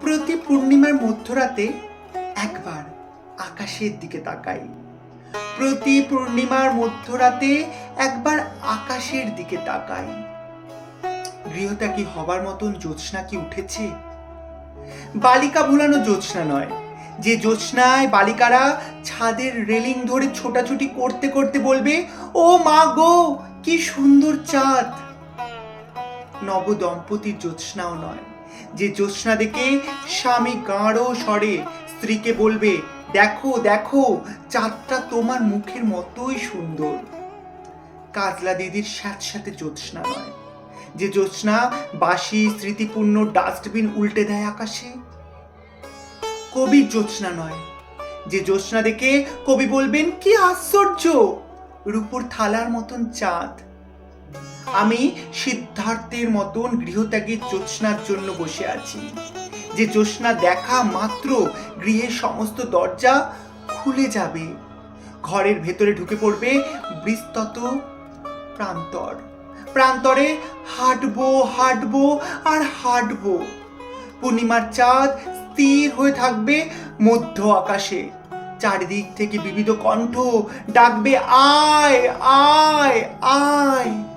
প্রতি পূর্ণিমার মধ্যরাতে একবার আকাশের দিকে তাকাই। প্রতি পূর্ণিমার মধ্যরাতে একবার আকাশের দিকে তাকাই। গৃহটা কি হবার মতন জ্যোৎস্না কি উঠেছে? বালিকা ভুলানো জ্যোৎস্না নয়। যে জ্যোৎস্নায় বালিকারা ছাদের রেলিং ধরে ছোটাছুটি করতে করতে বলবে, ও মা গো, কি সুন্দর চাঁদ! নব দম্পতির জ্যোৎস্নাও নয়। যে জ্যোৎস্না দেখে স্বামী গাঢ় স্বরে স্ত্রীকে বলবে, দেখো দেখো, চাঁদটা তোমার মুখের মতোই সুন্দর। কাজলা দিদির স্যাঁতস্যাঁতে জ্যোৎস্না নয়। যে জ্যোৎস্না বাসি স্মৃতিপূর্ণ, ডাস্টবিন উল্টে দেয় আকাশে, কবির জ্যোৎস্না নয়। যে জ্যোৎস্না দেখে কবি বলবেন, কি আশ্চর্য! রূপর থালার মতন চাঁদ আমি সিদ্ধার্থের মতন গৃহত্যাগের জ্যোৎস্নার জন্য বসে আছি। যে জ্যোৎস্না দেখা মাত্র গৃহের সমস্ত দরজা খুলে যাবে। ঘরের ভেতরে ঢুকে পড়বে বিস্তত প্রান্তর। প্রান্তরে হাঁটবো হাঁটবো আর হাঁটবো। পূর্ণিমার চাঁদ স্থির হয়ে থাকবে মধ্য আকাশে। চারিদিক থেকে বিবিধ কণ্ঠ ডাকবে, আয় আয় আয়।